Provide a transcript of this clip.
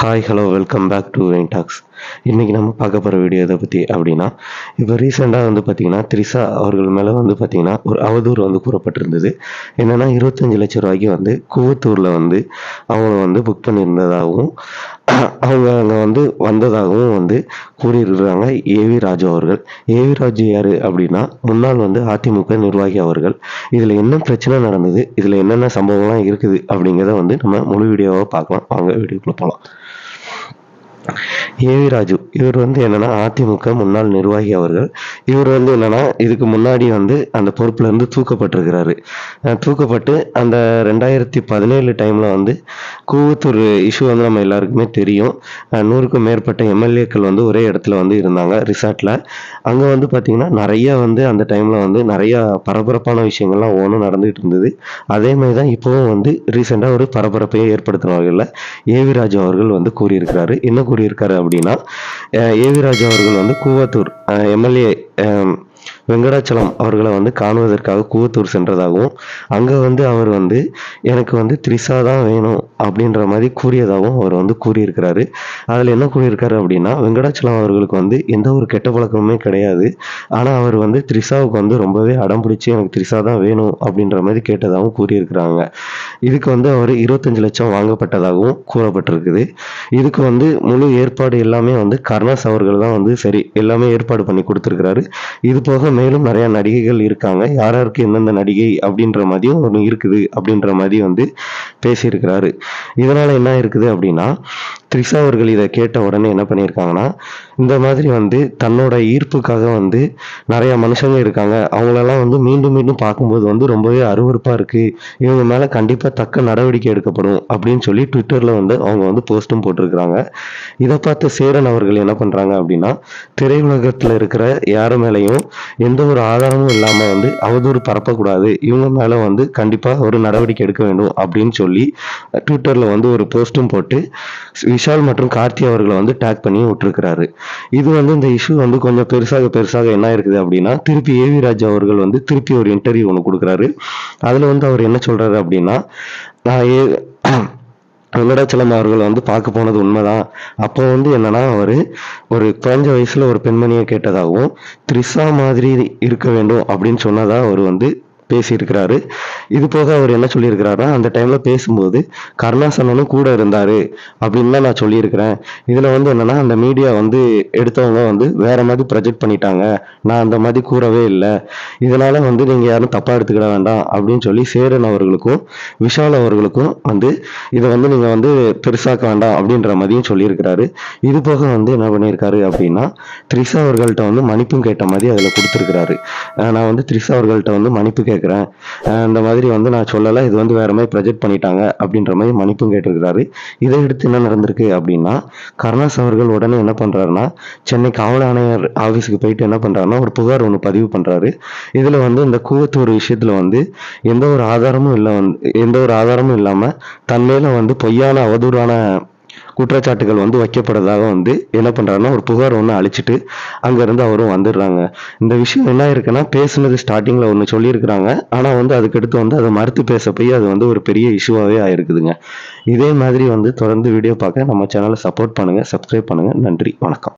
Hi hello welcome back to vein tax இன்றைக்கி நம்ம பார்க்க போகிற வீடியோ இதை பற்றி அப்படின்னா இப்போ ரீசெண்டாக வந்து பார்த்திங்கன்னா த்ரிஷா அவர்கள் மேலே வந்து பார்த்திங்கன்னா ஒரு அவதூறு வந்து கூறப்பட்டிருந்தது. என்னென்னா இருபத்தஞ்சி லட்ச ரூபாய்க்கு வந்து கூவத்தூரில் வந்து அவங்க வந்து புக் பண்ணியிருந்ததாகவும் அவங்க அங்கே வந்து வந்ததாகவும் வந்து கூறியிருக்கிறாங்க. ஏவி ராஜு அவர்கள். ஏவி ராஜு யார் அப்படின்னா முன்னாள் வந்து அதிமுக நிர்வாகி அவர்கள். இதில் என்ன பிரச்சனை நடந்தது? இதில் என்னென்ன சம்பவம்லாம் இருக்குது அப்படிங்கிறத வந்து நம்ம முழு வீடியோவாக பார்க்கலாம். வாங்க வீடியோக்குள்ளே போகலாம் ஏவி ராஜு. இவர் வந்து என்னன்னா அதிமுக முன்னாள் நிர்வாகி அவர்கள். இவர் வந்து என்னன்னா இதுக்கு முன்னாடி வந்து அந்த பொறுப்புல இருந்து தூக்கப்பட்டிருக்கிறாரு. தூக்கப்பட்டு அந்த ரெண்டாயிரத்தி பதினேழு டைம்ல வந்து கூவத்தூர் இஷ்யூ வந்து நம்ம எல்லாருக்குமே தெரியும். நூறுக்கும் மேற்பட்ட எம்எல்ஏக்கள் வந்து ஒரே இடத்துல வந்து இருந்தாங்க ரிசார்ட்ல. அங்க வந்து பாத்தீங்கன்னா நிறைய வந்து அந்த டைம்ல வந்து நிறைய பரபரப்பான விஷயங்கள்லாம் ஒவ்வொன்றும் நடந்துகிட்டு இருந்தது. அதே மாதிரி தான் இப்போவும் வந்து ரீசெண்டாக ஒரு பரபரப்பை ஏற்படுத்தின வகையில் ஏவி ராஜு அவர்கள் வந்து கூறியிருக்கிறாரு. இன்னும் கூறியிருக்காரு அப்படின்னா ஏவிராஜா அவர்கள் வந்து கூவத்தூர் எம்எல்ஏ வெங்கடாச்சலம் அவர்களை வந்து காணுவதற்காக கூவத்தூர் சென்றதாகவும் அங்கே வந்து அவர் வந்து எனக்கு வந்து த்ரிஷா தான் வேணும் அப்படின்ற மாதிரி கூறியதாகவும் அவர் வந்து கூறியிருக்கிறாரு. அதில் என்ன கூறியிருக்காரு அப்படின்னா வெங்கடாச்சலம் அவர்களுக்கு வந்து எந்த ஒரு கெட்ட பழக்கமுமே கிடையாது. ஆனால் அவர் வந்து த்ரிஷாவுக்கு வந்து ரொம்பவே அடம் பிடிச்சி எனக்கு த்ரிஷா தான் வேணும் அப்படின்ற மாதிரி கேட்டதாகவும் கூறியிருக்கிறாங்க. இதுக்கு வந்து அவர் இருபத்தஞ்சு லட்சம் வாங்கப்பட்டதாகவும் கூறப்பட்டிருக்குது. இதுக்கு வந்து முழு ஏற்பாடு எல்லாமே வந்து கர்ணாஸ் அவர்கள் தான் வந்து சரி எல்லாமே ஏற்பாடு பண்ணி கொடுத்துருக்கிறாரு. இது போக மேலும் நிறைய நடிகைகள் இருக்காங்க. யார் யாருக்கு எந்தெந்த நடிகை அப்படின்ற மாதிரியும் ஒன்று இருக்குது அப்படின்ற மாதிரி வந்து பேசியிருக்கிறாரு. இதனால என்ன இருக்குது அப்படின்னா த்ரிஷா அவர்கள் இதை கேட்ட உடனே என்ன பண்ணியிருக்காங்கன்னா இந்த மாதிரி வந்து தன்னோட ஈர்ப்புக்காக வந்து நிறைய மனுஷங்க இருக்காங்க. அவங்களெல்லாம் வந்து மீண்டும் மீண்டும் பார்க்கும்போது வந்து ரொம்பவே அருவருப்பாக இருக்குது இவங்க மேலே கண்டிப்பாக தக்க நடவடிக்கை எடுக்கப்படும் அப்படின்னு சொல்லி ட்விட்டரில் வந்து அவங்க வந்து போஸ்ட்டும் போட்டிருக்கிறாங்க. இதை பார்த்த சேரன் அவர்கள் என்ன பண்ணுறாங்க அப்படின்னா திரையுலகத்தில் இருக்கிற யார் மேலேயும் எந்த ஒரு ஆதாரமும் இல்லாமல் வந்து அவதூறு பரப்பக்கூடாது. இவங்க மேலே வந்து கண்டிப்பாக ஒரு நடவடிக்கை எடுக்க வேண்டும் அப்படின்னு சொல்லி ட்விட்டரில் வந்து ஒரு போஸ்ட்டும் போட்டு விஷால் மற்றும் கார்த்தி அவர்களை வந்து டேக் பண்ணி விட்டுருக்கிறாரு. இது வந்து இந்த இஷ்யூ வந்து கொஞ்சம் பெருசாக பெருசாக என்ன இருக்குது அப்படின்னா திருப்பி ஏவி ராஜா அவர்கள் வந்து திருப்பி ஒரு இன்டர்வியூ ஒன்று கொடுக்குறாரு. அதில் வந்து அவர் என்ன சொல்கிறாரு அப்படின்னா நான் ஏ வெங்கடாச்சலம் அவர்கள் வந்து பார்க்க போனது உண்மைதான். அப்போ வந்து என்னன்னா அவர் ஒரு குறைஞ்ச வயசுல ஒரு பெண்மணியை கேட்டதாகவும் த்ரிஷா மாதிரி இருக்க வேண்டும் அப்படின்னு சொன்னதா அவர் வந்து பேசியிருக்கிறாரு. இது போக அவர் என்ன சொல்லியிருக்கிறாருன்னா அந்த டைம்ல பேசும்போது கருணாசனனும் கூட இருந்தாரு அப்படின்னு தான் நான் சொல்லியிருக்கிறேன். இதுல வந்து என்னன்னா அந்த மீடியா வந்து எடுத்தவங்க வந்து வேற மாதிரி ப்ரொஜெக்ட் பண்ணிட்டாங்க. நான் அந்த மாதிரி கூறவே இல்லை. இதனால வந்து நீங்க யாரும் தப்பா எடுத்துக்கிட வேண்டாம் அப்படின்னு சொல்லி சேரன் அவர்களுக்கும் விஷால் அவர்களுக்கும் வந்து இதை வந்து நீங்க வந்து பெருசாக்க வேண்டாம் அப்படின்ற மாதிரியும் சொல்லியிருக்கிறாரு. இது போக வந்து என்ன பண்ணியிருக்காரு அப்படின்னா த்ரிஷா அவர்கள்ட்ட வந்து மன்னிப்பும் கேட்ட மாதிரி அதில் கொடுத்துருக்கிறாரு. நான் வந்து த்ரிஷா அவர்கள்ட்ட வந்து மன்னிப்பு கேட்குறேன் இந்த மாதிரி வந்து நான் சொல்லலை. இது வந்து வேற மாதிரி ப்ரொஜெக்ட் பண்ணிட்டாங்க அப்படின்ற மாதிரி மன்னிப்பும் கேட்டிருக்கிறாரு. இதை எடுத்து என்ன நடந்திருக்கு அப்படின்னா கருணாஸ் அவர்கள் உடனே என்ன பண்ணுறாருன்னா சென்னை காவல் ஆணையர் ஆஃபீஸுக்கு போயிட்டு என்ன பண்ணுறாருன்னா ஒரு புகார் ஒன்று பதிவு பண்ணுறாரு இதில் வந்து இந்த கூவத்தூர் விஷயத்தில் வந்து எந்த ஒரு ஆதாரமும் இல்லை வந்து எந்த ஒரு ஆதாரமும் இல்லாமல் தன் வந்து பொய்யான அவதூறான குற்றச்சாட்டுகள் வந்து வைக்கப்படுறதாக வந்து என்ன பண்ணுறாருன்னா ஒரு புகார் ஒன்று அழிச்சிட்டு அங்கேருந்து அவரும் வந்துடுறாங்க. இந்த விஷயம் என்ன இருக்குன்னா பேசுனது ஸ்டார்டிங்கில் ஒன்று சொல்லியிருக்கிறாங்க. ஆனால் வந்து அதுக்கடுத்து வந்து அதை மறுத்து பேச போய் அது வந்து ஒரு பெரிய இஷ்யூவாகவே ஆயிருக்குதுங்க. இதே மாதிரி வந்து தொடர்ந்து வீடியோ பார்க்க நம்ம சேனலை சப்போர்ட் பண்ணுங்கள் சப்ஸ்கிரைப் பண்ணுங்க. நன்றி வணக்கம்.